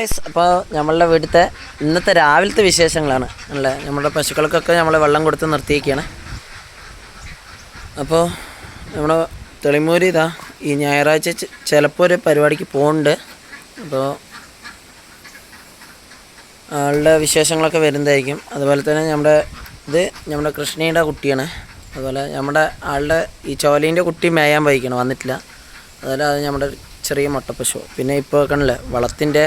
അപ്പോൾ നമ്മളുടെ വീട്ടിലത്തെ ഇന്നത്തെ രാവിലത്തെ വിശേഷങ്ങളാണ്. അല്ലേ? നമ്മുടെ പശുക്കൾക്കൊക്കെ നമ്മൾ വെള്ളം കൊടുത്ത് നിർത്തിയിരിക്കുകയാണ് അപ്പോൾ നമ്മുടെ തെളിമൂരി ഇതാ ഈ ഞായറാഴ്ച ചിലപ്പോൾ ഒരു പരിപാടിക്ക് പോകുന്നുണ്ട് അപ്പോൾ ആളുടെ വിശേഷങ്ങളൊക്കെ വരുന്നതായിരിക്കും. അതുപോലെ തന്നെ നമ്മുടെ ഇത് നമ്മുടെ കൃഷ്ണയുടെ കുട്ടിയാണ്. അതുപോലെ നമ്മുടെ ആളുടെ ഈ ചോലീന്റെ കുട്ടി മേയാൻ വഹിക്കണം വന്നിട്ടില്ല. അതുപോലെ അത് നമ്മുടെ ചെറിയ മുട്ടപ്പശു പിന്നെ ഇപ്പോൾ കണ്ടില്ലേ വളത്തിന്റെ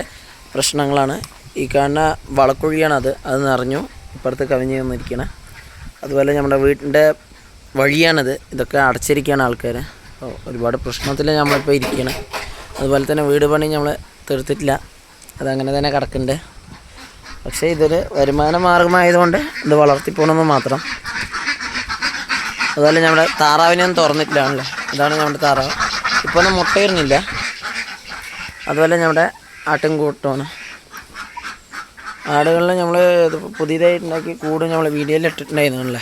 പ്രശ്നങ്ങളാണ്. ഈ കാണുന്ന വളക്കുഴിയാണ് അത് നിറഞ്ഞു ഇപ്പുറത്ത് കവിഞ്ഞ് വന്നിരിക്കണം. അതുപോലെ നമ്മുടെ വീട്ടിന്റെ വഴിയാണിത്. ഇതൊക്കെ അടച്ചിരിക്കുകയാണ് ആൾക്കാർ അപ്പോൾ ഒരുപാട് പ്രശ്നത്തിൽ നമ്മളിപ്പോൾ ഇരിക്കണം. അതുപോലെ തന്നെ വീട് പണി നമ്മൾ തീർത്തിട്ടില്ല. അതങ്ങനെ തന്നെ കിടക്കുന്നുണ്ട്. പക്ഷേ ഇതൊരു വരുമാന മാർഗമായതുകൊണ്ട് ഇത് വളർത്തിപ്പോണമെന്ന് മാത്രം. അതുപോലെ നമ്മുടെ താറാവിനെയൊന്നും തുറന്നിട്ടില്ലാണല്ലോ ഇതാണ് നമ്മുടെ താറാവ്. ഇപ്പോൾ ഒന്നും മുട്ടയിരുന്നില്ല അതുപോലെ നമ്മുടെ ആട്ടിൻകൂട്ടമാണ് ആടുകളിൽ നമ്മൾ പുതിയതായിട്ട് ഉണ്ടാക്കി കൂട് നമ്മൾ വീഡിയോയിൽ ഇട്ടിട്ടുണ്ടായിരുന്നല്ലേ?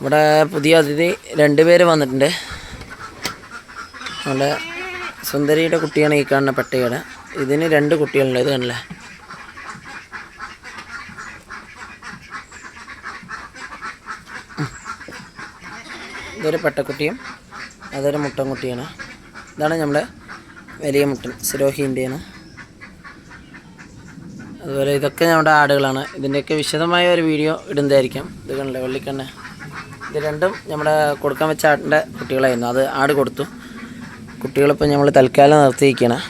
ഇവിടെ പുതിയ അതിഥി രണ്ട് പേര് വന്നിട്ടുണ്ട്. നമ്മുടെ സുന്ദരിയുടെ കുട്ടിയാണ് ഈ കാണുന്ന പട്ടികയുടെ ഇതിന് രണ്ട് കുട്ടികളുണ്ട് ഇത് കണ്ടില്ലേ? ഇതൊരു പെട്ടക്കുട്ടിയും അതൊരു മുട്ടൻകുട്ടിയാണ്. ഇതാണ് നമ്മുടെ വലിയ മുട്ടൻ സിരോഹിന്റെയാണ് അതുപോലെ ഇതൊക്കെ നമ്മുടെ ആടുകളാണ്. ഇതിന്റെയൊക്കെ വിശദമായ ഒരു വീഡിയോ ഇടുന്നതായിരിക്കും. ഇത് കണ്ടില്ലേ വെള്ളിക്കണ്ണ് ഇത് രണ്ടും നമ്മുടെ കൊടുക്കാൻ വെച്ച ആടിന്റെ കുട്ടികളായിരുന്നു. അത് ആട് കൊടുത്തു. കുട്ടികളിപ്പോൾ നമ്മൾ തൽക്കാലം നിർത്തിയിരിക്കണം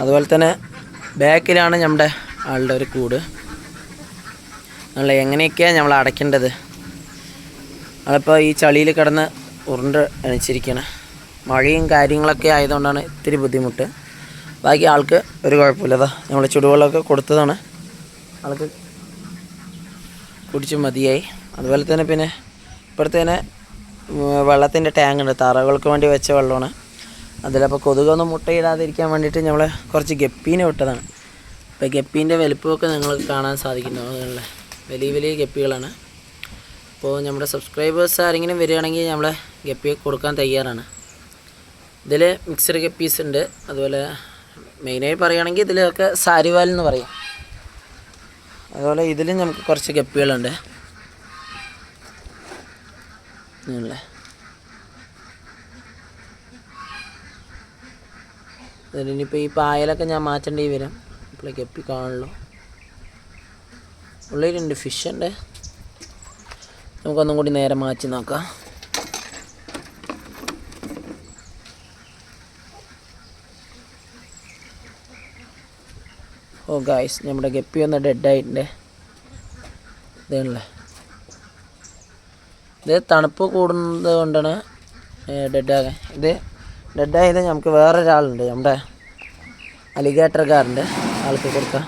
അതുപോലെ തന്നെ ബാക്കിലാണ് നമ്മുടെ ആളുടെ ഒരു കൂട്. നമ്മൾ എങ്ങനെയൊക്കെയാണ് നമ്മൾ അടയ്ക്കേണ്ടത്? അതിപ്പോൾ ഈ ചളിയിൽ കിടന്ന് ഉരുണ്ട് എണിച്ചിരിക്കണം മഴയും കാര്യങ്ങളൊക്കെ ആയതുകൊണ്ടാണ് ഇത്തിരി ബുദ്ധിമുട്ട്. ബാക്കി ആൾക്ക് ഒരു കുഴപ്പമില്ല. അതാ നമ്മൾ ചുടുവെള്ളമൊക്കെ കൊടുത്തതാണ്. ആൾക്ക് കുടിച്ച് മതിയായി. അതുപോലെ തന്നെ പിന്നെ ഇപ്പോഴത്തേനെ വെള്ളത്തിന്റെ ടാങ്ക് ഉണ്ട്. താറകൾക്ക് വേണ്ടി വെച്ച വെള്ളമാണ്. അതിലപ്പോൾ കൊതുകൊന്നും മുട്ടയിടാതിരിക്കാൻ വേണ്ടിയിട്ട് നമ്മൾ കുറച്ച് ഗപ്പീനെ വിട്ടതാണ്. അപ്പോൾ ഗപ്പീന്റെ വലിപ്പമൊക്കെ നിങ്ങൾക്ക് കാണാൻ സാധിക്കുന്നതാണ് വലിയ വലിയ ഗപ്പികളാണ്. അപ്പോൾ നമ്മുടെ സബ്സ്ക്രൈബേഴ്സ് ആരെങ്കിലും വരികയാണെങ്കിൽ നമ്മൾ ഗപ്പിയെ കൊടുക്കാൻ തയ്യാറാണ്. ഇതിൽ മിക്സഡ് കപ്പീസ് ഉണ്ട്. അതുപോലെ മെയിനായി പറയുകയാണെങ്കിൽ ഇതിലൊക്കെ സാരിവാൽ എന്ന് പറയും. അതുപോലെ ഇതിലും നമുക്ക് കുറച്ച് ഗപ്പികളുണ്ട് ഇനിയിപ്പോൾ ഈ പായലൊക്കെ ഞാൻ മാറ്റേണ്ടി വരും. ഇപ്പോൾ ഗപ്പി കാണുള്ളൂ. ഉള്ളിലുണ്ട് ഫിഷ് ഉണ്ട്. നമുക്കൊന്നും കൂടി നേരെ മാറ്റി നോക്കാം. ഓ ഗായ്സ് നമ്മുടെ ഗപ്പി ഒന്ന് ഡെഡായിട്ടുണ്ട് ഇതാണല്ലേ ഇത് തണുപ്പ് കൂടുന്നത് കൊണ്ടാണ് ഡെഡാകാൻ ഇത് ഡെഡായത് നമുക്ക് വേറൊരാളുണ്ട്. നമ്മുടെ അലിഗേറ്റർകാരുണ്ട് ആൾക്ക് കൊടുക്കാം.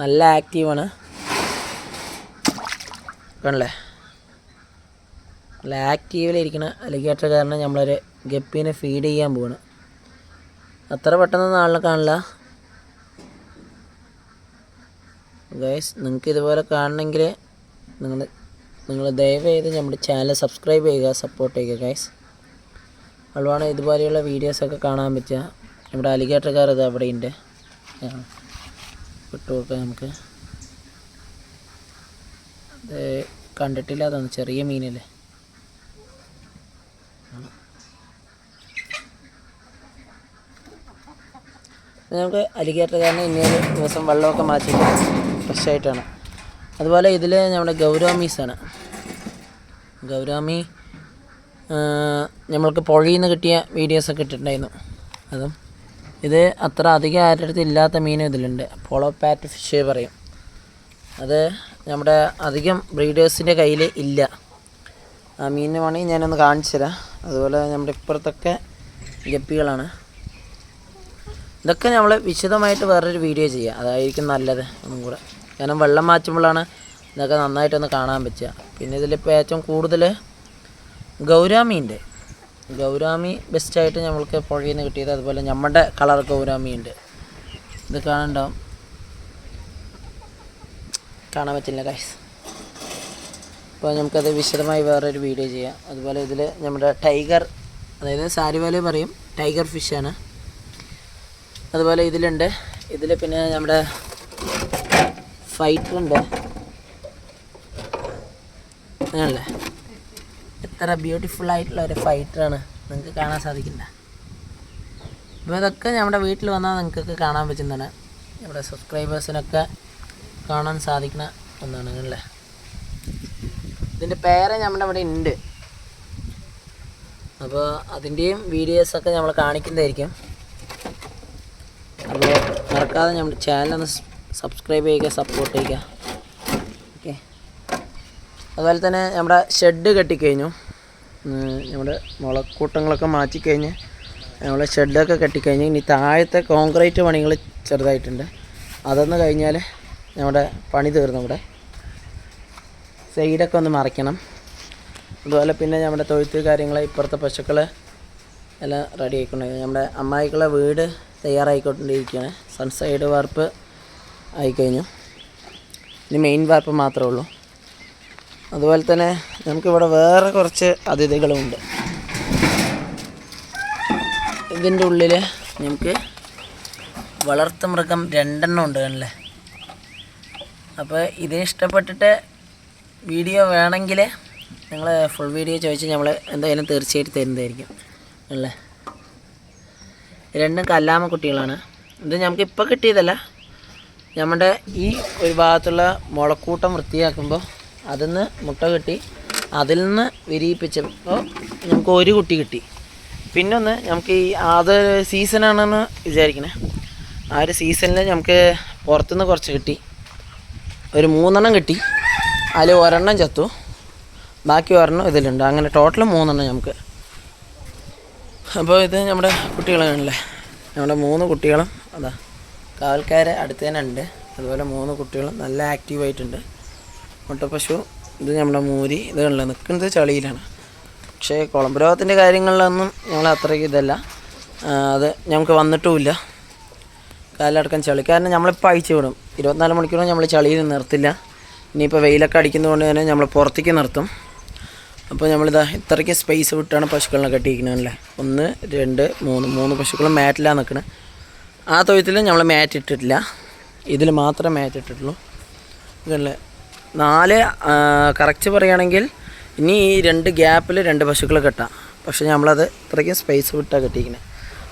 നല്ല ആക്റ്റീവാണ് കണ്ടല്ലേ? നല്ല ആക്റ്റീവിലിരിക്കണ അലിഗേറ്റർകാരനെ നമ്മളൊരു ഗപ്പീനെ ഫീഡ് ചെയ്യാൻ പോവാണ്. അത്ര പെട്ടെന്ന് ആളിനെ കാണില്ല. ഗൈസ് നിങ്ങൾക്ക് ഇതുപോലെ കാണണമെങ്കിൽ നിങ്ങൾ നിങ്ങൾ ദയവ് ചെയ്ത് നമ്മുടെ ചാനൽ സബ്സ്ക്രൈബ് ചെയ്യുക സപ്പോർട്ട് ചെയ്യുക ഗൈസ് അതുപോലെ ഇതുപോലെയുള്ള വീഡിയോസൊക്കെ കാണാൻ പറ്റുക. നമ്മുടെ അലിഗേറ്റർക്കാർ ഇത് അവിടെയുണ്ട് വിട്ടുകൊടുക്കാം നമുക്ക്. അത് കണ്ടിട്ടില്ല അതാണ് ചെറിയ മീനല്ലേ? നമുക്ക് അലിഗേറ്റർ കാരണം ഇനി ദിവസം വെള്ളമൊക്കെ മാറ്റി ഫ്രഷ് ആയിട്ടാണ് അതുപോലെ ഇതിൽ നമ്മുടെ ഗൗരാമീസാണ്. ഗൗരാമി നമ്മൾക്ക് പുഴയിൽ നിന്ന് കിട്ടിയ വീഡിയോസൊക്കെ ഇട്ടിട്ടുണ്ടായിരുന്നു. അതും ഇത് അത്ര അധികം ആരുടെ അടുത്ത് ഇല്ലാത്ത മീനും ഇതിലുണ്ട്. പോളോ പാറ്റ് ഫിഷ് പറയും. അത് നമ്മുടെ അധികം ബ്രീഡേഴ്സിന്റെ കയ്യിൽ ഇല്ല. ആ മീനിന് വേണമെങ്കിൽ ഞാനൊന്ന് കാണിച്ചു തരാം. അതുപോലെ നമ്മുടെ ഇപ്പുറത്തൊക്കെ ഗപ്പികളാണ്. ഇതൊക്കെ നമ്മൾ വിശദമായിട്ട് വേറൊരു വീഡിയോ ചെയ്യാം. അതായിരിക്കും നല്ലത് ഒന്നും കൂടെ. കാരണം വെള്ളം മാറ്റുമ്പോഴാണ് ഇതൊക്കെ നന്നായിട്ടൊന്ന് കാണാൻ പറ്റുക. പിന്നെ ഇതിലിപ്പോൾ ഏറ്റവും കൂടുതൽ ഗൗരാമി ഉണ്ട് ഗൗരാമി ബെസ്റ്റായിട്ട് നമ്മൾക്ക് പുഴയിൽ നിന്ന് കിട്ടിയത് അതുപോലെ നമ്മുടെ കളർ ഗൗരാമി ഉണ്ട് ഇത് കാണണ്ടാവും. കാണാൻ പറ്റില്ല കൈസ് അപ്പോൾ നമുക്കത് വിശദമായി വേറൊരു വീഡിയോ ചെയ്യാം. അതുപോലെ ഇതിൽ നമ്മുടെ ടൈഗർ അതായത് സാരിവാല പറയും ടൈഗർ ഫിഷാണ് അതുപോലെ ഇതിലുണ്ട്. ഇതിൽ പിന്നെ നമ്മുടെ ഫൈറ്റർ ഉണ്ട് അങ്ങനല്ലേ എത്ര ബ്യൂട്ടിഫുൾ ആയിട്ടുള്ള ഒരു ഫൈറ്ററാണ് നിങ്ങൾക്ക് കാണാൻ സാധിക്കില്ല അപ്പോൾ ഇതൊക്കെ നമ്മുടെ വീട്ടിൽ വന്നാൽ നിങ്ങൾക്ക് കാണാൻ പറ്റുന്നതാണ്. നമ്മുടെ സബ്സ്ക്രൈബേഴ്സിനൊക്കെ കാണാൻ സാധിക്കുന്ന ഒന്നാണ് അല്ലേ? ഇതിന്റെ പേര് നമ്മുടെ അവിടെ ഉണ്ട് അപ്പോൾ അതിന്റെയും വീഡിയോസൊക്കെ നമ്മൾ കാണിക്കുന്നതായിരിക്കും. അപ്പോൾ മറക്കാതെ നമ്മുടെ ചാനലൊന്ന് സബ്സ്ക്രൈബ് ചെയ്യുക സപ്പോർട്ട് ചെയ്യുക. ഓക്കെ അതുപോലെ തന്നെ നമ്മുടെ ഷെഡ് കെട്ടിക്കഴിഞ്ഞു. നമ്മുടെ മുളക്കൂട്ടങ്ങളൊക്കെ മാറ്റിക്കഴിഞ്ഞ് നമ്മളെ ഷെഡൊക്കെ കെട്ടിക്കഴിഞ്ഞ്. ഇനി താഴത്തെ കോൺക്രീറ്റ് പണികൾ ചെറുതായിട്ടുണ്ട്. അതൊന്ന് കഴിഞ്ഞാൽ നമ്മുടെ പണി തീർന്നു ഇവിടെ. സൈഡൊക്കെ ഒന്ന് മറിക്കണം അതുപോലെ പിന്നെ നമ്മുടെ തൊഴുത്ത് കാര്യങ്ങൾ ഇപ്പുറത്തെ പശുക്കൾ എല്ലാം റെഡി ആയിക്കൊണ്ടിരിക്കുന്നത് നമ്മുടെ അമ്മായിക്കുള്ള വീട് തയ്യാറായിക്കൊണ്ടിരിക്കുകയാണ്. സൺസൈഡ് വാർപ്പ് ആയിക്കഴിഞ്ഞു. ഇനി മെയിൻ വാർപ്പ് മാത്രമേ ഉള്ളൂ. അതുപോലെ തന്നെ നമുക്കിവിടെ വേറെ കുറച്ച് അതിഥികളുമുണ്ട്. ഇതിന്റെ ഉള്ളിൽ നമുക്ക് വളർത്തു മൃഗം രണ്ടെണ്ണം ഉണ്ട് അല്ലേ അപ്പോൾ ഇത് ഇഷ്ടപ്പെട്ടിട്ട് വീഡിയോ വേണമെങ്കിൽ നിങ്ങൾ ഫുൾ വീഡിയോ ചോദിച്ച് നമ്മൾ എന്തായാലും തീർച്ചയായിട്ടും തരുന്നതായിരിക്കും. അല്ലേ രണ്ടും കല്ലാമ കുട്ടികളാണ്. ഇത് നമുക്ക് ഇപ്പോൾ കിട്ടിയതല്ല. നമ്മുടെ ഈ ഒരു ഭാഗത്തുള്ള മുളക്കൂട്ടം വൃത്തിയാക്കുമ്പോൾ അതിൽ നിന്ന് മുട്ട കിട്ടി അതിൽ നിന്ന് വിരിയിപ്പിച്ചപ്പോൾ നമുക്ക് ഒരു കുട്ടി കിട്ടി. പിന്നൊന്ന് നമുക്ക് ഈ അത് സീസണാണെന്ന് വിചാരിക്കണേ. ആ ഒരു സീസണിൽ നമുക്ക് പുറത്തുനിന്ന് കുറച്ച് കിട്ടി. ഒരു മൂന്നെണ്ണം കിട്ടി. അതിൽ ഒരെണ്ണം ചത്തു. ബാക്കി ഒരെണ്ണം ഇതിലുണ്ട്. അങ്ങനെ ടോട്ടൽ മൂന്നെണ്ണം നമുക്ക് അപ്പോൾ ഇത് നമ്മുടെ കുട്ടികളാണല്ലേ? നമ്മുടെ മൂന്ന് കുട്ടികളും അതാ. കാവൽക്കാരെ അടുത്ത് തന്നെ ഉണ്ട് അതുപോലെ മൂന്ന് കുട്ടികളും നല്ല ആക്റ്റീവായിട്ടുണ്ട് മുട്ടപ്പശു ഇത് നമ്മുടെ മൂരി ഇത് കണ്ടില്ല? നിൽക്കുന്നത് ചളിയിലാണ്. പക്ഷേ കുളമ്പ് രോഗത്തിന്റെ കാര്യങ്ങളിലൊന്നും ഞങ്ങൾ അത്രയ്ക്ക് ഇതല്ല. അത് ഞങ്ങൾക്ക് വന്നിട്ടുമില്ല. കാലടക്കം ചളി. കാരണം നമ്മളിപ്പോൾ അയച്ചു വിടും. ഇരുപത്തിനാല് മണിക്കൂറും നമ്മൾ ചളിയിൽ നിർത്തില്ല. ഇനിയിപ്പോൾ വെയിലൊക്കെ അടിക്കുന്നതുകൊണ്ട് തന്നെ നമ്മൾ പുറത്തേക്ക് നിർത്തും. അപ്പോൾ നമ്മളിതാ ഇത്രയ്ക്ക് സ്പേസ് വിട്ടാണ് പശുക്കളിനെ അല്ലേ? ഒന്ന് രണ്ട് മൂന്ന്. മൂന്ന് പശുക്കളും മാറ്റിലാണ് നിൽക്കുന്നത് ആ തൊഴുത്തിൽ നമ്മൾ മാറ്റ് ഇട്ടിട്ടില്ല. ഇതിൽ മാത്രമേ മാറ്റ് ഇട്ടിട്ടുള്ളൂ. ഇതല്ലേ? നാല് കറക്റ്റ് പറയുകയാണെങ്കിൽ ഇനി ഈ രണ്ട് ഗ്യാപ്പിൽ രണ്ട് പശുക്കൾ കെട്ടാം. പക്ഷേ നമ്മളത് ഇത്രയ്ക്കും സ്പേസ് വിട്ടാണ് കെട്ടിയിരിക്കുന്നത്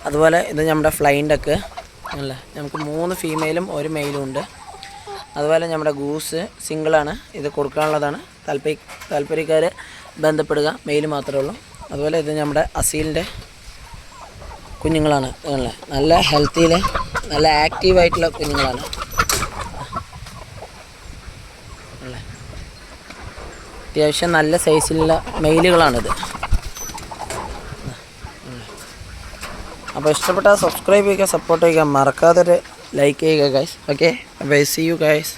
അതുപോലെ ഇത് നമ്മുടെ ഫ്ലൈന്റൊക്കെ അല്ലേ? നമുക്ക് മൂന്ന് ഫീമെയിലും ഒരു മെയിലും ഉണ്ട്. അതുപോലെ നമ്മുടെ ഗൂസ് സിംഗിളാണ് ഇത് കൊടുക്കാനുള്ളതാണ്. താല്പര്യ താല്പര്യക്കാർ ബന്ധപ്പെടുക മെയിൽ മാത്രമേ ഉള്ളൂ. അതുപോലെ ഇത് നമ്മുടെ അസീലിന്റെ കുഞ്ഞുങ്ങളാണ്. നല്ല ഹെൽത്തിയിൽ നല്ല ആക്റ്റീവായിട്ടുള്ള കുഞ്ഞുങ്ങളാണ്. അത്യാവശ്യം നല്ല സൈസിലുള്ള മെയിലുകളാണിത്. അപ്പോൾ ഇഷ്ടപ്പെട്ടാൽ സബ്സ്ക്രൈബ് ചെയ്യുക സപ്പോർട്ട് ചെയ്യുക. മറക്കാതെ ലൈക്ക് ചെയ്യുക ഗൈസ് ഓക്കെ അപ്പോൾ സി യു ഗൈസ്